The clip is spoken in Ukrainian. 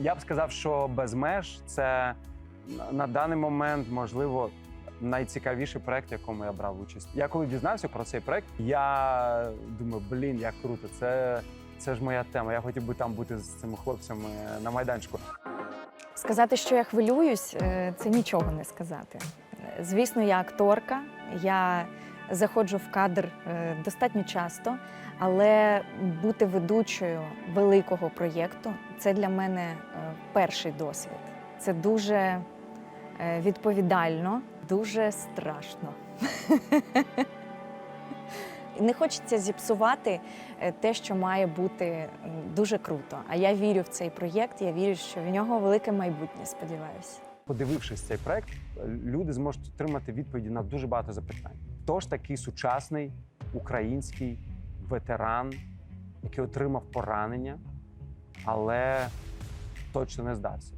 Я б сказав, що без меж це на- даний момент можливо найцікавіший проект, в якому я брав участь. Я коли дізнався про цей проект, я думаю, блін, як круто, це, це ж моя тема. Я хотів би там бути з цими хлопцями на майданчику. Сказати, що я хвилююсь, е, це нічого не сказати. Звісно, я акторка, я заходжу в кадр е, достатньо часто, але бути ведучою великого проєкту це для мене е, перший досвід. Це дуже е, відповідально, дуже страшно. Не хочеться зіпсувати те, що має бути дуже круто. А я вірю в цей проєкт. Я вірю, що в нього велике майбутнє. Сподіваюся. Подивившись цей проект, люди зможуть отримати відповіді на дуже багато запитань. Хто ж такий сучасний український ветеран, який отримав поранення, але точно не здався?